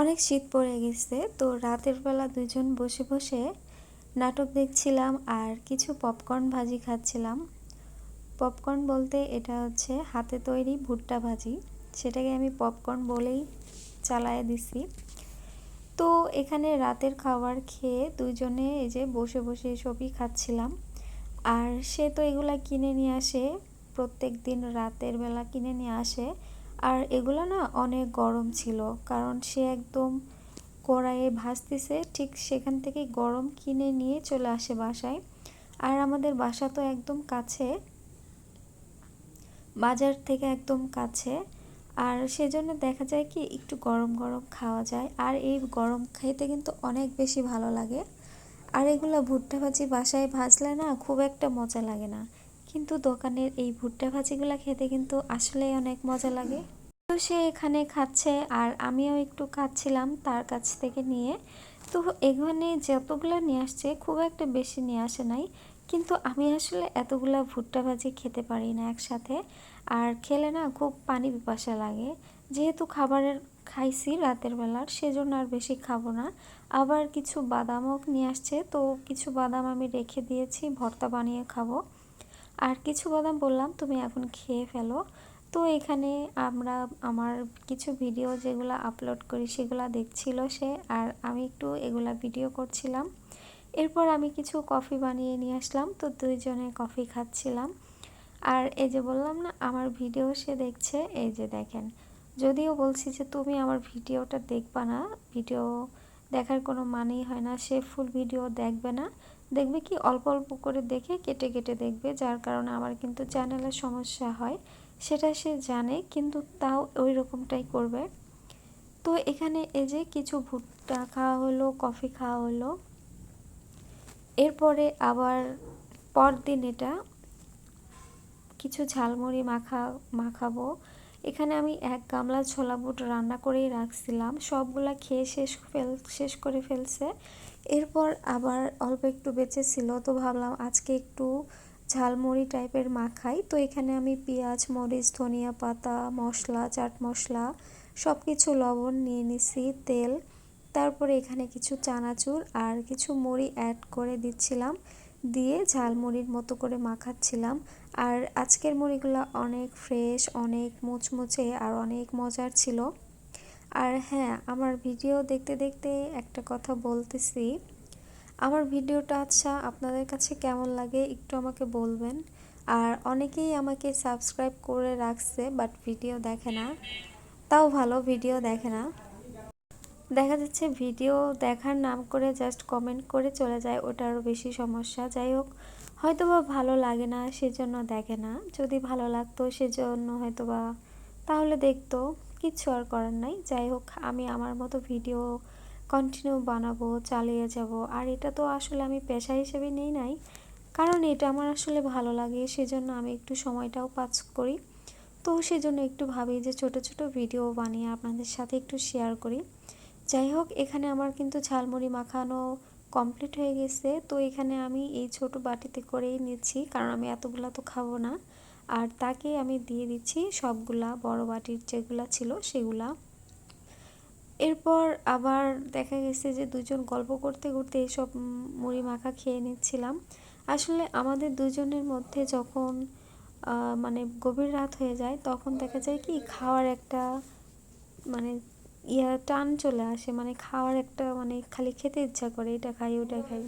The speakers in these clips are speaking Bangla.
অনেক শীত পড়ে গেছে, তো রাতের বেলা দুজন বসে বসে নাটক দেখছিলাম আর কিছু পপকর্ন ভাজি খাচ্ছিলাম। পপকর্ন বলতে এটা হচ্ছে হাতে তৈরি ভুট্টা ভাজি, সেটাকে আমি পপকর্ন বলেই চালায় দিছি। তো এখানে রাতের খাবার খেয়ে দুইজনে এই যে বসে বসে সবই খাচ্ছিলাম। আর সে তো এগুলা কিনে নিয়ে আসে, প্রত্যেক দিন রাতের বেলা কিনে নিয়ে আসে। আর এগুলো না অনেক গরম ছিল, কারণ সে একদম কড়াইয়ে ভাজতেছে, ঠিক সেখান থেকে গরম কিনে নিয়ে চলে আসে বাসায়। আর আমাদের বাসা তো একদম কাছে, বাজার থেকে একদম কাছে। আর সেজন্য দেখা যায় কি, একটু গরম গরম খাওয়া যায়। আর এই গরম খাইতে কিন্তু অনেক বেশি ভালো লাগে। আর এগুলো ভুট্টা ভাজি বাসায় ভাজলে না খুব একটা মজা লাগে না। কিন্তু দোকানের এই ভুট্টা ভাজিগুলো খেতে কিন্তু আসলেই অনেক মজা লাগে। তো সে এখানে খাচ্ছে আর আমিও একটু খাচ্ছিলাম তার কাছ থেকে নিয়ে। তো এখানে যতগুলো নিয়ে আসছে খুব একটা বেশি নিয়ে আসে নাই। কিন্তু আমি আসলে এতগুলো ভুট্টা ভাজি খেতে পারি না একসাথে। আর খেলে না খুব পানি পিপাসা লাগে। যেহেতু খাবারের খাইছি রাতের বেলার সেজন্য আর বেশি খাব না। আবার কিছু বাদামও নিয়ে আসছে, তো কিছু বাদাম আমি রেখে দিয়েছি, ভর্তা বানিয়ে খাব। আর কিছু বাদাম বললাম, তুমি এখন খেয়ে ফেলো। তো এখানে আমরা, আমার কিছু ভিডিও যেগুলো আপলোড করি সেগুলো দেখছিল সে, আর আমি একটু এগুলা ভিডিও করছিলাম। এরপর আমি কিছু কফি বানিয়ে নিয়ে আসলাম, তো দুইজনে কফি খাচ্ছিলাম। আর এই যে বললাম না, আমার ভিডিও সে দেখছে, এই যে দেখেন। যদিও বলছি যে তুমি আমার ভিডিওটা দেখবা না ভিডিও দেখার কোনো মানেই হয় না, সে ফুল ভিডিও দেখবে না। দেখবে কি অল্প অল্প করে দেখে কেটে কেটে দেখবে, যার কারণে আমার কিন্তু চ্যানেলের সমস্যা হয়। সেটা সে জানে, কিন্তু তাও ওই রকমটাই করবে। তো এখানে এই যে কিছু ভুট্টা খাওয়া হলো, কফি খাওয়া হলো, এরপরে আবার পরদিন এটা কিছু ঝালমুড়ি মাখা, মাখাবো। এখানে আমি এক গামলা ছোলা বুট রান্না করেই রাখছিলাম। সবগুলা খেয়ে শেষ, ফেল, শেষ করে ফেলছে। এরপর আবার অল্প একটু বেঁচে ছিল, তো ভাবলাম আজকে একটু ঝালমুড়ি টাইপের মাখাই তো এখানে আমি পেঁয়াজ, মরিচ, ধনিয়া পাতা, মশলা, চাট মশলা সব কিছু লবণ নিয়ে নিছি, তেল। তারপরে এখানে কিছু চানাচুর আর কিছু মুড়ি অ্যাড করে দিচ্ছিলাম, দিয়ে ঝালমুড়ির মতো করে মাখাচ্ছিলাম। আর আজকের মুড়িগুলো অনেক ফ্রেশ অনেক মুচমুচে আর অনেক মজার ছিল। আর হ্যাঁ আমার ভিডিও দেখতে দেখতে একটা কথা বলতেছি। আমার ভিডিওটা আচ্ছা আপনাদের কাছে কেমন লাগে একটু আমাকে বলবেন। আর অনেকেই আমাকে সাবস্ক্রাইব করে রাখছে, বাট ভিডিও দেখে না। তাও ভালো, ভিডিও দেখে না। দেখা যাচ্ছে ভিডিও দেখার নাম করে জাস্ট কমেন্ট করে চলে যায় ওটা আরও বেশি সমস্যা। যাই হোক হয়তো বা ভালো লাগে না, সেজন্য দেখে না। যদি ভালো লাগতো, সেজন্য হয়তো বা তাহলে দেখতো। কিচ্ছু আর করার নাই। যাই হোক, আমি আমার মতো ভিডিও কন্টিনিউ বানাবো, চালিয়ে যাব। আর এটা তো আসলে আমি পেশা হিসেবে নেই নাই, কারণ এটা আমার আসলে ভালো লাগে। সেজন্য আমি একটু সময়টাও পাস করি। তো সেজন্য একটু ভাবি যে ছোট ছোট ভিডিও বানিয়ে আপনাদের সাথে একটু শেয়ার করি। যাই হোক, এখানে আমার কিন্তু ঝালমুড়ি মাখানো কমপ্লিট হয়ে গেছে। তো এখানে আমি এই ছোট বাটিতে করেই নিচ্ছি, কারণ আমি এতগুলা তো খাব না। আর তাকে আমি দিয়ে দিচ্ছি সবগুলা বড় বাটির যেগুলা ছিল সেগুলা। এরপর আবার দেখা গেছে যে দুজন গল্প করতে করতে এইসব মুড়ি মাখা খেয়ে নিচ্ছিলাম। আসলে আমাদের দুজনের মধ্যে যখন মানে গভীর রাত হয়ে যায় তখন দেখা যায় কি খাওয়ার একটা মানে ইয়া টান চলে আসে মানে খাওয়ার একটা মানে খালি খেতে ইচ্ছা করে, এটা খাই, ওটা খাই।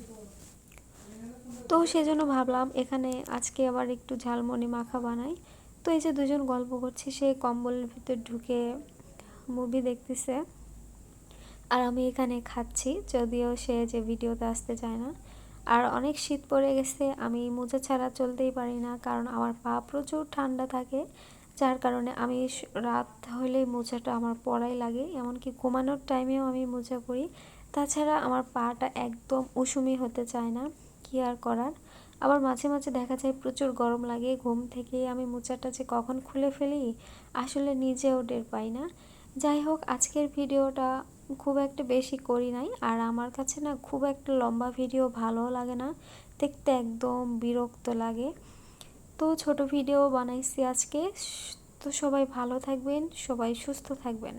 তো সেজন্য ভাবলাম এখানে আজকে আবার একটু ঝালমনি মাখা বানাই। তো এই যে দুজন গল্প করছি, সে কম্বলের ভিতর ঢুকে মুভি দেখতেছে। আর আমি এখানে খাচ্ছি, যদিও সে যে ভিডিওতে আসতে চায় না। আর অনেক শীত পড়ে গেছে, আমি মোজা ছাড়া চলতেই পারি না, কারণ আমার পা প্রচুর ঠান্ডা থাকে। যার কারণে আমি রাত হলেই মোজাটা আমার পড়াই লাগে, এমনকি ঘুমানোর টাইমেও আমি মোজা পরি। তাছাড়া আমার পাটা একদম উষুমি হতে চায় না। কি আর করার? আবার মাঝে মাঝে দেখা যায় প্রচুর গরম লাগে, ঘুম থেকে আমি মোচাটা যে কখন খুলে ফেলি, আসলে নিজেও টের পাই না। যাই হোক, আজকের ভিডিওটা খুব একটা বেশি করি নাই, আর আমার কাছে না খুব একটা লম্বা ভিডিও ভালো লাগে না, দেখতে একদম বিরক্ত লাগে। তো ছোট ভিডিও বানাইছি আজকে, তো সবাই ভালো থাকবেন, সবাই সুস্থ থাকবেন।